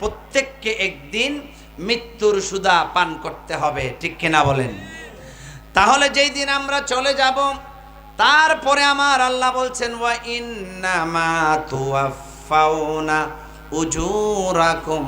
প্রত্যেককে একদিন মৃত্যুর সুদা পান করতে হবে, ঠিক কিনা বলেন? তাহলে যেই দিন আমরা চলে যাব, তারপরে আমার আল্লাহ বলছেন, ওয়া ইন্নামা তুয়াফাউনা উজুরাকুম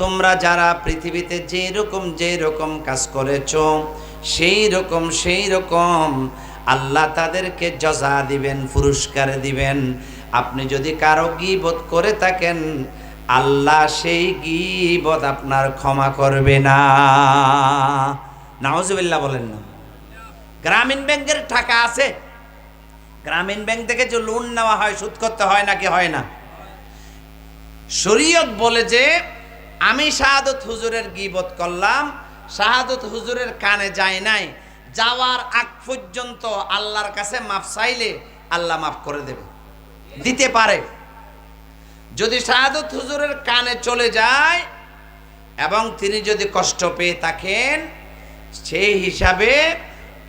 তোমরা যারা পৃথিবীতে যে রকম যে রকম কাজ করেছ সেই রকম সেই রকম আল্লাহ তাদেরকে জজা দিবেন, পুরস্কার দিবেন। আপনি যদি কারও গিবত করে থাকেন, আল্লাহ সেই গিবত আপনার ক্ষমা করবে না। নাওজুবিল্লাহ বলেন না। গ্রামীণ ব্যাংকের টাকা আছে। গ্রামীণ ব্যাংক থেকে যে লোন নেওয়া হয় সুদ করতে হয় নাকি হয় না? শরীয়ত বলে যে, আমি শাহাদত হুজুরের গিবত করলাম, শাহাদত হুজুরের কানে যায় নাই। যাওয়ার আগ পর্যন্ত আল্লাহর কাছে মাফ চাইলে আল্লাহ মাফ করে দেবে। দিতে পারে। যদি শাহাদত হুজুরের কানে চলে যায় এবং তিনি যদি কষ্ট পেয়ে থাকেন, সেই হিসাবে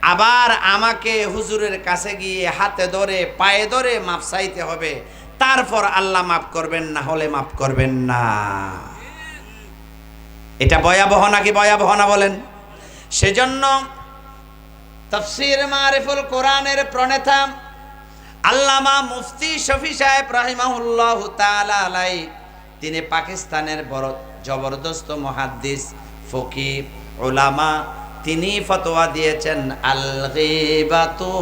আবার আমাকে হুজুরের কাছে গিয়ে হাতে ধরে, পায়ে ধরে মাপ চাইতে হবে। তারপর আল্লাহ মাফ করবেন, না হলে মাফ করবেন না। এটা ভয়াবহ নাকি ভয়াবহ না বলেন? সেজন্য তফসির মারিফুল কোরআনের প্রণেতা আল্লামা মুফতি শফি সাহেব রাহিমাহুল্লাহ আলাই তিনি পাকিস্তানের বড় জবরদস্ত মহাদ্দিস, ফকির ওলামা তিনি ফতোয়া দিয়েছেন আল গীবাতু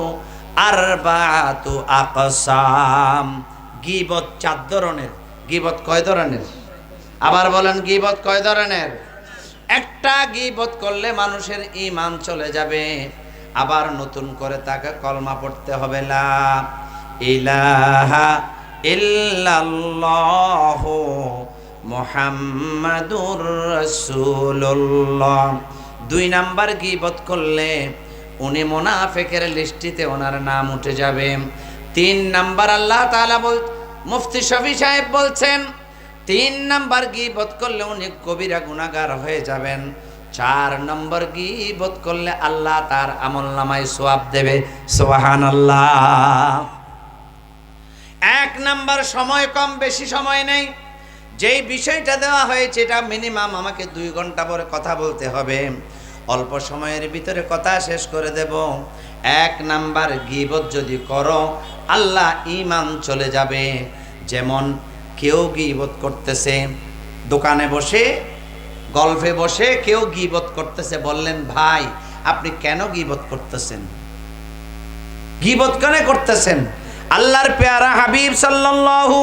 আরবাতু আকসাম। গীবত চার ধরনের। গীবত কয় ধরনের? আবার বলেন, গীবত কয় ধরনের? একটা গীবত করলে মানুষের ঈমান চলে যাবে, আবার নতুন করে তাকে কলমা পড়তে হবে লা ইলাহা ইল্লাল্লাহ মুহাম্মাদুর রাসূলুল্লাহ। দুই নাম্বার গীবত করলে উনি মোনাফেকের লিস্টিতে ওনার নাম উঠে যাবে। তিন নাম্বার আল্লাহ তাআলা বল, মুফতি শফি সাহেব বলছেন, তিন নাম্বার গীবত করলে উনি কবিরা গুনাহগার হয়ে যাবেন। চার নম্বর গীবত করলে আল্লাহ তার আমল নামায় সোয়াব দেবে। সোহান আল্লাহ এক নাম্বার সময় কম, বেশি সময় নেই। যেই বিষয়টা দেওয়া হয়েছে, এটা মিনিমাম আমাকে দুই ঘণ্টা পরে কথা বলতে হবে। অল্প সময়ের ভিতরে কথা শেষ করে দেব। এক নাম্বার গিবত যদি করো, আল্লাহ ইমান চলে যাবে। যেমন কেউ গিবত করতেছে, দোকানে বসে, গল্ফে বসে কেউ গিবত করতেছে, বললেন, ভাই, আপনি কেন গিবত করতেছেন? গিবত কেন করতেছেন? আল্লাহর পেয়ারা হাবিব সাল্লাল্লাহু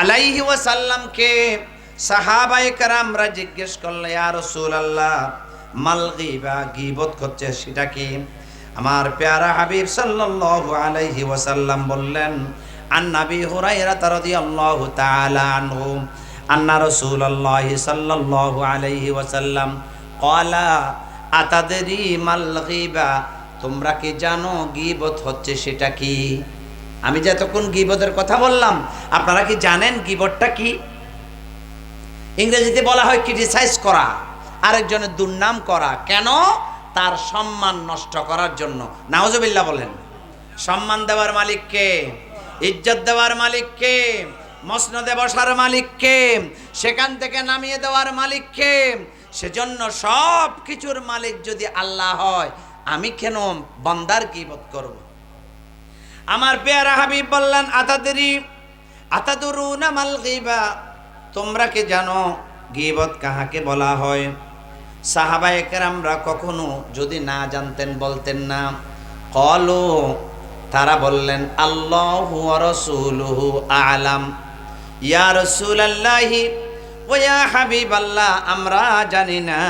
আলাইহি ওয়াসাল্লামকে সাহাবায়ে কেরামরা জিজ্ঞেস করলে, ইয়া রাসূলুল্লাহ, মাল গিবা, গিবত করছে সেটা কি? আমার পেয়ারা হাবিব সাল্লাল্লাহু আলাইহি ওয়াসাল্লাম বললেন, আন নবী হুরায়রা রাদিয়াল্লাহু তাআলা আনহু, আন্না রাসূলুল্লাহ সাল্লাল্লাহু আলাইহি ওয়াসাল্লাম ক্বালা, আতাদরি মাল গিবা, তোমরা কি জানো গিবত হচ্ছে সেটা কি? আমি যে এতক্ষণ গিবতের কথা বললাম, আপনারা কি জানেন গিবতটা কি? ইংরেজিতে বলা হয় ক্রিটিসাইজ করা, আরেকজনের দুর্নাম করা। কেন? তার সম্মান নষ্ট করার জন্য। নাওজবিল্লা বলেন, সম্মান দেওয়ার মালিককে ইজ্জত দেওয়ার মালিককে মসনদে বসার মালিককে সেখান থেকে নামিয়ে দেওয়ার মালিককে সেজন্য সব কিছুর মালিক যদি আল্লাহ হয়, আমি কেন বন্দার কিবত করব? আমার পেয়ারা হাবিব বললেন, আতাদেরি আতাদুরু না মাল গিবা? তোমরা কি জানো গিবত কাহাকে বলা হয়? সাহাবায়ে কেরামরা কখনো যদি না জানতেন, বলতেন না। কলো, তারা বললেন, আল্লাহু রাসূলুহু আলাম। ইয়া রসুল আল্লাহি ওয়া হাবিব আল্লাহ আমরা জানি না।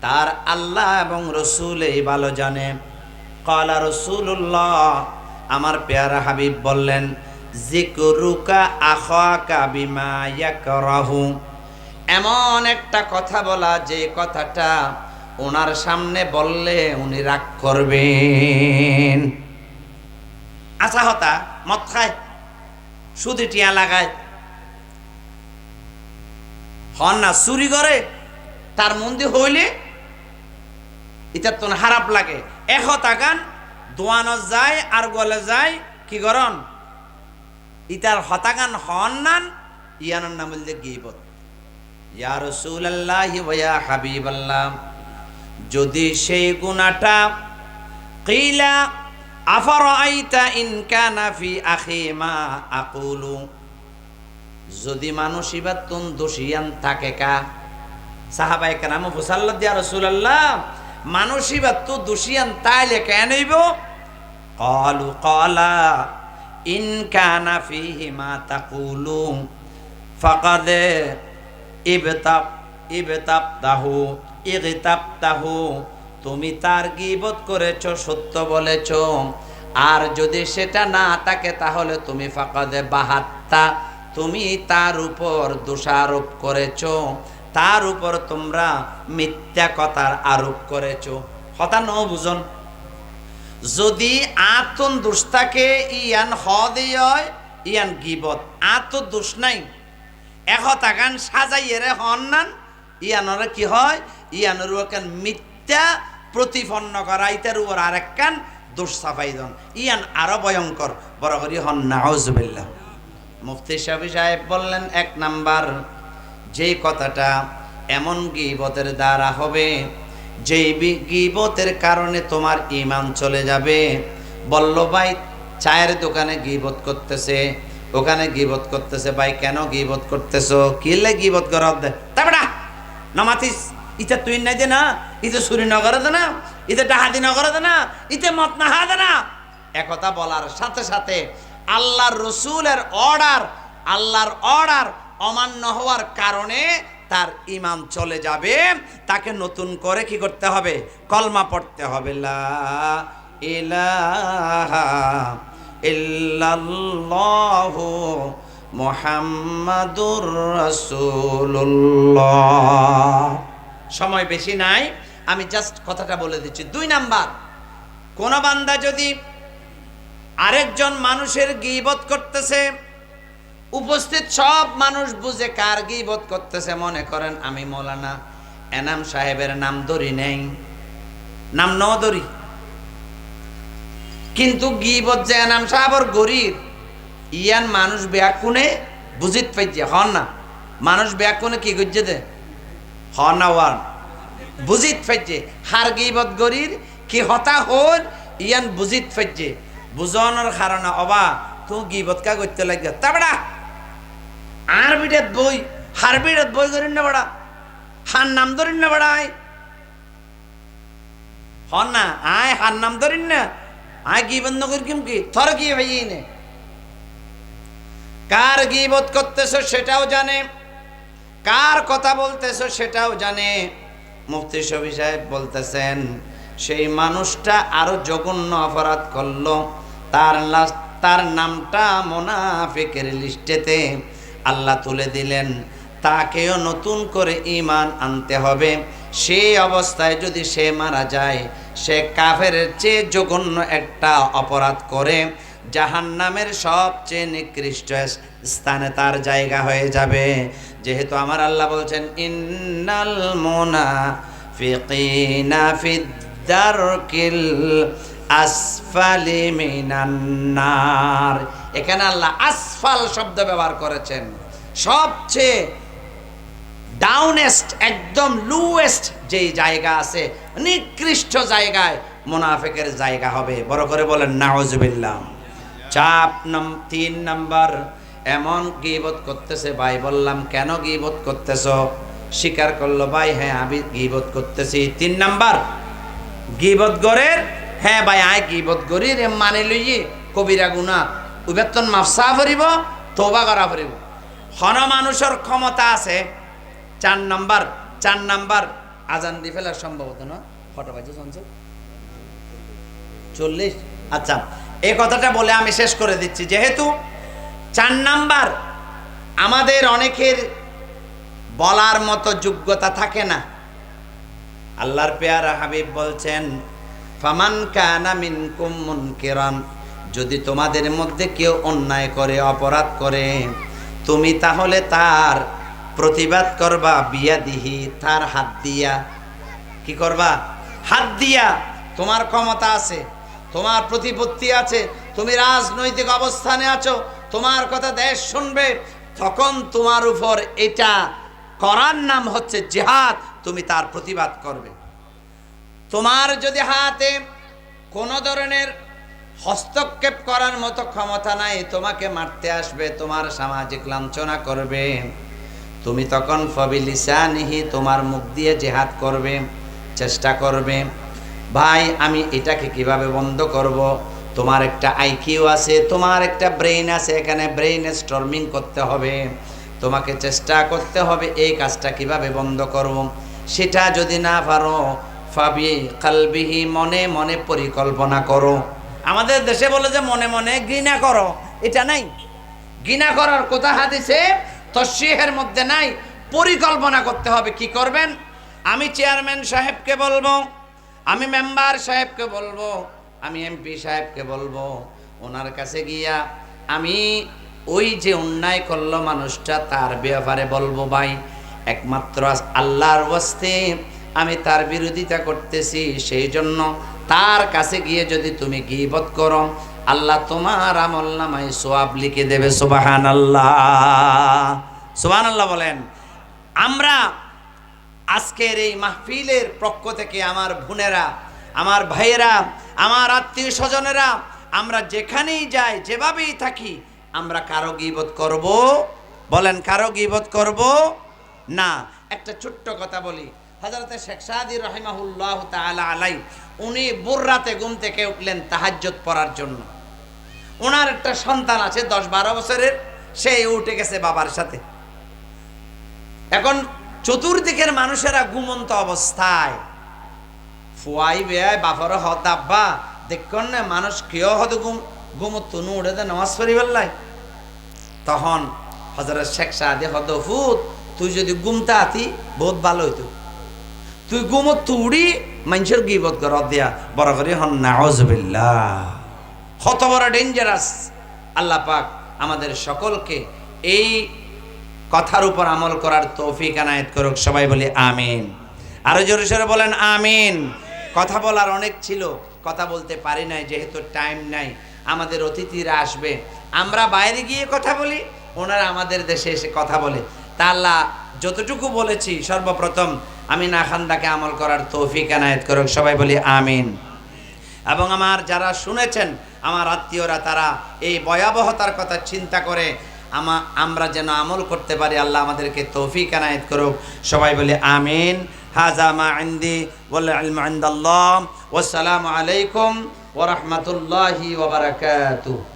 তার আল্লাহ এবং রসুল এই ভালো জানে। কলা রসুল্লাহ আমার পেয়ারা হাবিব বললেন জিকরুকা আখাকা বিমা ইয়াকরাহু। এমন একটা কথা বলা যে কথাটা ওনার সামনে বললে উনি রাগ করবেন। আশা হতা, মদ খায়, সুদি টিয়া লাগায়। হন না, চুরি করে, তার মন্দির হইলে এটা তো হারাপ লাগে। এশ টাকান দোয়ানো যায় আর গলে যায়, কি করন ইতার হতাগান হন নান, ইয়ানোর নাম বলতে গিবত। ইয়া রসুল্লাহ ওয়া হাবিবাল্লাহ, যদি সেই গুণাটা কিলা আফর আইতা ইন কানা ফি আখি মা আকুলু, যদি মানুষ ইবার তুন দোষিয়ান থাকে কা? সাহাবাই কালাম ফুসাল্লাহ দিয়া রসুল্লাহ মানুষই বা তু দুষিয়ান তাইলে কেন হইব? কলু কলা, ইন কানা ফিহি মা তাকুলু ফাকাদে ইবতাব, ইবতাবতাহু, ইগতাবতাহু, তুমি তার গিবত করেছ, সত্য বলেছ। আর যদি সেটা না থাকে, তাহলে তুমি ফাকাদে বাহাত্তা, তুমি তার উপর দোষারোপ করেছ। তার উপর তোমরা মিথ্যা কথার আরোপ করেছ। কথা ন বুঝন। যদি আতন দোষ থাকে, ইয়ান হদে ইয়ান গিবত। আত দোষ নাই। এহতাকান সাজাইয়েরে হন্নান ইয়ানরে কি হয়? ইয়ানোর ওখান মিথ্যা প্রতিপন্ন করা, ইতার উপর আরেকখান দোষ সাফাই দন। ইয়ান আরও ভয়ঙ্কর। বড় করি হন, নাউজুবিল্লাহ। মুফতি সাহেব বললেন, এক নাম্বার যেই কথাটা এমন গিবতের দ্বারা হবে, যেই গিবতের কারণে তোমার ইমান চলে যাবে। বলল, ভাই, চায়ের দোকানে গিবত করতেছে, ওখানে গিবত করতেছে, ভাই, কেন গিবত করতেছো? কিলে গিবত কর? তারপরা নমাতিস, ইতে তুই নাই দে না, ইতে সুরি নগরে দে না, ইতে ডাহাদি নগরে দে না, ইতে মত না দে না। একথা বলার সাথে সাথে আল্লাহর রসুলের অর্ডার, আল্লাহর অর্ডার অমান্য হওয়ার কারণে তার ইমান চলে যাবে। তাকে নতুন করে কি করতে হবে? কলমা পড়তে হবে। লা মুহাম্মাদুর সময় বেশি নাই, আমি জাস্ট কথাটা বলে দিচ্ছি। দুই নাম্বার, কোন বান্দা যদি আরেকজন মানুষের গিবত করতেছে উপস্থিত সব মানুষ বুঝে কার গিবত করতেছে, মনে করেন আমি মৌলানা এনাম সাহেবের নাম ধরি নেই, নাম ন ধরি। কিন্তু গিবত যে এনাম সাহেবর গরিব, ইয়ান মানুষ ব্যাকুনে বুঝিত পাইছে, হন না। মানুষ ব্যাকুনে কি করছে দে হন না, ওয়ান। বুঝিত পাইছে, হার গিবত গরির কি হতা হল ইয়ান বুঝিত পাইছে। বুঝানোর কারণে অবা তো গিবত কা করতে লাগে? তা বেড়া আর বই হার বই করেন না বেড়া। হার নাম ধরেন না বেড়া, আয়। হন না, আয়, হার নাম ধরেন না। আয় কি বন্ধ করি কিম কি? থর কি ভাই নে। কার গিবত করতেছো সেটাও জানে। কার কথা বলতেছো সেটাও জানে। মুফতি শফি সাহেব বলতেছেন, সেই মানুষটা আরও জঘন্য অপরাধ করল। তার লাস- তার নামটা মোনাফিকের লিস্টেতে আল্লাহ তুলে দিলেন। তাকেও নতুন করে ইমান আনতে হবে। সেই অবস্থায় যদি সে মারা যায়, সে কাফের চেয়ে জঘন্য একটা অপরাধ করে। জাহান নামের সবচেয়ে নিকৃষ্ট স্থানে তার জায়গা হয়ে যাবে। যেহেতু আমার আল্লাহ বলছেন, ইন্নাল মোনা ফিকিনা আসফালি মিনান্নার এখানে আল্লাহ আসফাল শব্দ ব্যবহার করেছেন। সবচেয়ে ডাউনেস্ট একদম লুয়েস্ট যেই জায়গা আছে, নিকৃষ্ট জায়গায় মোনাফেকের জায়গা হবে। বড় করে বলেন নাওজবিল্লাহ চাপ নম, তিন নাম্বার, এমন গিবত করতেছে, ভাই, বললাম, কেন গিবত করতেছ? স্বীকার করল, ভাই হ্যাঁ আমি গিবত করতেছি। তিন নাম্বার, গিবত গরের হ্যাঁ ভাই, আয় গিবত গরি রে মানে লইয়ে কবিরা গুণা উবেতন মাফসা ভরিব তোবা করা ভরিব। হন মানুষের ক্ষমতা আছে, চার নাম্বার চার নাম্বার আজান দি ফেলার সম্ভবত না? কটা বাজে শুনছো চল্লিশ? আচ্ছা এই কথাটা বলে আমি শেষ করে দিচ্ছি। যেহেতু চার নাম্বার, আমাদের অনেকের বলার মতো যোগ্যতা থাকে না। আল্লাহর পেয়ারা হাবিব বলছেন, ফামান কানা মিনকুম মুনকিরান। যদি তোমাদের মধ্যে কেউ অন্যায় করে, অপরাধ করে, তুমি তাহলে তার প্রতিবাদ করবা বিয়া দিহি তার হাত দিয়া। কি করবা? হাত দিয়া। তোমার ক্ষমতা আছে, তোমার প্রতিপত্তি আছে, তুমি রাজনৈতিক অবস্থানে আছো, তোমার কথা দেশ শুনবে। তখন তোমার উপর এটা করার নাম হচ্ছে জিহাদ, তুমি তার প্রতিবাদ করবে। তোমার যদি হাতে কোনো ধরনের হস্তক্ষেপ করার মতো ক্ষমতা নাই, তোমাকে মারতে আসবে, তোমার সামাজিক লাঞ্ছনা করবে। তুমি তখন ফবিলিসানিহি তোমার মুখ দিয়ে জেহাদ করবে, চেষ্টা করবে। ভাই, আমি এটাকে কীভাবে বন্ধ করব? তোমার একটা আইকিউ আছে, তোমার একটা ব্রেইন আছে, এখানে ব্রেইন স্টর্মিং করতে হবে। তোমাকে চেষ্টা করতে হবে এই কাজটা কীভাবে বন্ধ করব? সেটা যদি না পারো, ফাবি কালবিহি মনে মনে পরিকল্পনা করো। আমাদের দেশে বলে যে মনে মনে ঘৃণা করো। এটা নাই। ঘৃণা করার কথা হাদিসে তসিহের মধ্যে নাই। পরিকল্পনা করতে হবে, কি করবেন? আমি চেয়ারম্যান সাহেবকে বলব, আমি মেম্বার সাহেবকে বলব, আমি এমপি সাহেবকে বলব, ওনার কাছে গিয়া আমি ওই যে অন্যায় করল মানুষটা, তার ব্যাপারে বলব ভাই। একমাত্র আল্লাহর ওয়াস্তে আমি তার বিরোধিতা করতেছি, সেই জন্য তার কাছে গিয়ে যদি তুমি গিবত করো, আল্লাহ তোমার আমল নামায় সোয়াব লিখে দেবে সুবাহান আল্লাহ সুবাহান আল্লাহ বলেন, আমরা আজকের এই মাহফিলের পক্ষ থেকে আমার বোনেরা, আমার ভাইয়েরা, আমার আত্মীয় স্বজনেরা, আমরা যেখানেই যাই, যেভাবেই থাকি, আমরা কারও গিবত করব? বলেন, কারও গিবত করব? না, একটা ছোট্ট কথা বলি। হজরতে শেখ সাদি রহিমাহুল্লাহ তাআলা আলাই, উনি বুর্রাতে ঘুম থেকে উঠলেন তাহাজ্জত পড়ার জন্য। ওনার একটা সন্তান আছে দশ বারো বছরের, সে উঠে গেছে বাবার সাথে। এখন চতুর্দিকের মানুষেরা ঘুমন্ত অবস্থায়। ফুয়াই বেয়াই বাফর হত আব্বা, দেখুন না, মানুষ কেউ হত ঘুম ঘুমত, তুনু উঠে দে নামাজ পড়ি তখন হজরত শেখ সাদে হত ফুত তুই যদি ঘুমতে আতি বহুত ভালো হইতো। তুই ঘুমত তুড়ি মানুষের গিবত কর দিয়া, বড় করে হন, নাউজবিল্লাহ। কত বড় ডেঞ্জারাস আল্লাহ পাক আমাদের সকলকে এই কথার উপর আমল করার তৌফিক আনায়ত করুক, সবাই বলি আমিন। আরও জোরে সোরে বলেন আমিন। কথা বলার অনেক ছিল, কথা বলতে পারি নাই, যেহেতু টাইম নাই, আমাদের অতিথিরা আসবে। আমরা বাইরে গিয়ে কথা বলি, ওনারা আমাদের দেশে এসে কথা বলে। তা আল্লাহ যতটুকু বলেছি, সর্বপ্রথম আমি না খান্দাকে আমল করার তৌফিক আনায়ত করুক, সবাই বলি আমিন। এবং আমার যারা শুনেছেন, আমার আত্মীয়রা, তারা এই ভয়াবহতার কথা চিন্তা করে, আমা, আমরা যেন আমল করতে পারি, আল্লাহ আমাদেরকে তৌফিক আনায়ত করুক, সবাই বলে আমিন। হাজা মা ইন্দি ওয়াল ইলমু ইনদাল্লাহ। আলাইকুম ওয়া রাহমাতুল্লাহি ওয়া বারাকাতুহু।